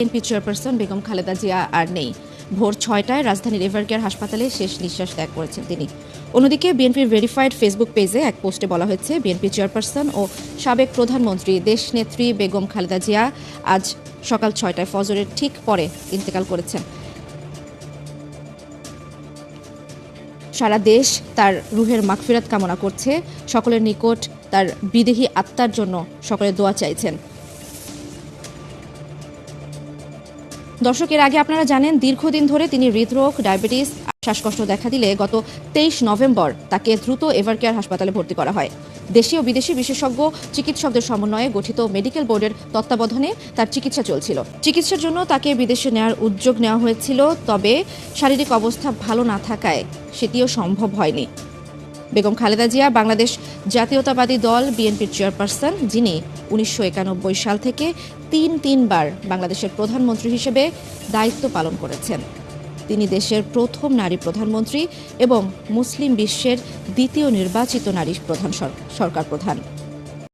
BNP chairperson Begum Khaleda Zia আর নেই। ভোর ছয়টায় রাজধানীর এভারকেয়ার হাসপাতালে শেষ নিঃশ্বাস ত্যাগ করেছেন তিনি। অন্যদিকে বিএনপির ভেরিফাইড ফেসবুক পেজে এক পোস্টে বলা হয়েছে, বিএনপি চেয়ারপারসন ও সাবেক প্রধানমন্ত্রী দেশনেত্রী বেগম খালেদা জিয়া আজ সকাল ছয়টায় ফজরের ঠিক পরে ইন্তেকাল করেছেন। সারা দেশ তার রুহের মাগফিরাত কামনা করছে। সকলের নিকট তার বিদেহী আত্মার জন্য সকলে দোয়া চাইছেন। দর্শক এর আগে আপনারা জানেন, দীর্ঘদিন ধরে তিনি হৃদরোগ, ডায়াবেটিস শ্বাসকষ্ট দেখা দিলে গত তেইশ নভেম্বর তাকে দ্রুত এভারকেয়ার হাসপাতালে ভর্তি করা হয়। দেশি ও বিদেশি বিশেষজ্ঞ, চিকিৎসকদের সমন্বয়ে গঠিত মেডিকেল বোর্ডের তত্ত্বাবধানে তার চিকিৎসা চলছিল। চিকিৎসার জন্য তাকে বিদেশে নেওয়ার উদ্যোগ নেওয়া হয়েছিল, তবে শারীরিক অবস্থা ভালো না থাকায় সেটিও সম্ভব হয়নি। বেগম খালেদা জিয়া, বাংলাদেশ জাতীয়তাবাদী দল, বিএনপির চেয়ারপারসন, যিনি উনিশশো একানব্বই সাল থেকে তিন তিনবার বাংলাদেশের প্রধানমন্ত্রী হিসেবে দায়িত্ব পালন করেছেন। তিনি দেশের প্রথম নারী প্রধানমন্ত্রী এবং মুসলিম বিশ্বের দ্বিতীয় নির্বাচিত নারী প্রধান সরকার প্রধান।